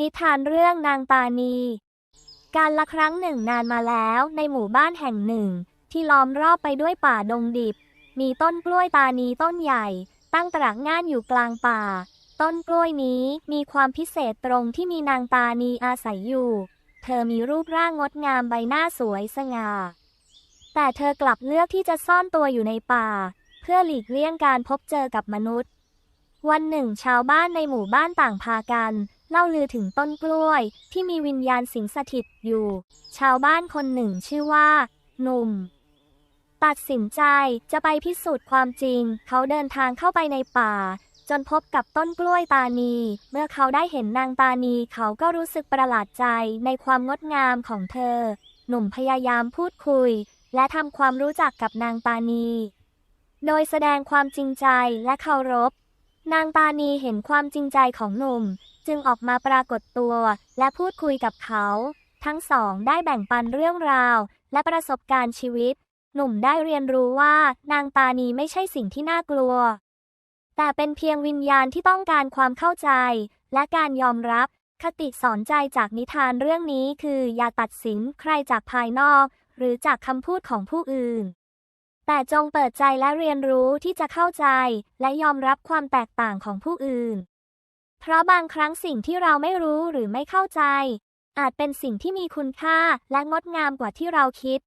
นิทานเรื่องนางตานี การละครั้งหนึ่งนานมาแล้วในหมู่บ้านแห่งหนึ่ง ที่ล้อมรอบไปด้วยป่าดงดิบ มีต้นกล้วยตานีต้นใหญ่ ตั้งตรากง่านอยู่กลางป่า ต้นกล้วยนี้มีความพิเศษตรงที่มีนางตานีอาศัยอยู่ เธอมีรูปร่างงดงามใบหน้าสวยสง่า แต่เธอกลับเลือกที่จะซ่อนตัวอยู่ในป่า เพื่อหลีกเลี่ยงการพบเจอกับมนุษย์ วันหนึ่งชาวบ้านในหมู่บ้านต่างพากัน เล่าลือถึงต้นกล้วย ที่มีวิญญาณสิงสถิตอยู่ ชาวบ้านคนหนึ่งชื่อว่า หนุ่ม ตัดสินใจจะไปพิสูจน์ความจริง เขาเดินทางเข้าไปในป่า จนพบกับต้นกล้วยตานี เมื่อเขาได้เห็นนางตานีเขาก็รู้สึกประหลาดใจในความงดงามของเธอ หนุ่มพยายามพูดคุย และทำความรู้จักกับนางตานี โดยแสดงความจริงใจและเคารพนางตานีเห็นความจริงใจของหนุ่ม จึงออกมาปรากฏตัว และพูดคุยกับเขา ทั้งสองได้แบ่งปันเรื่องราว และประสบการณ์ชีวิต หนุ่มได้เรียนรู้ว่านางตานีไม่ใช่สิ่งที่น่ากลัว แต่เป็นเพียงวิญญาณที่ต้องการความเข้าใจ และการยอมรับ คติสอนใจจากนิทานเรื่องนี้คืออย่าตัดสินใครจากภายนอก หรือจากคำพูดของผู้อื่นแต่จงเปิดใจและเรียนรู้ที่จะเข้าใจ และยอมรับความแตกต่างของผู้อื่น เพราะบางครั้งสิ่งที่เราไม่รู้หรือไม่เข้าใจ อาจเป็นสิ่งที่มีคุณค่าและงดงามกว่าที่เราคิด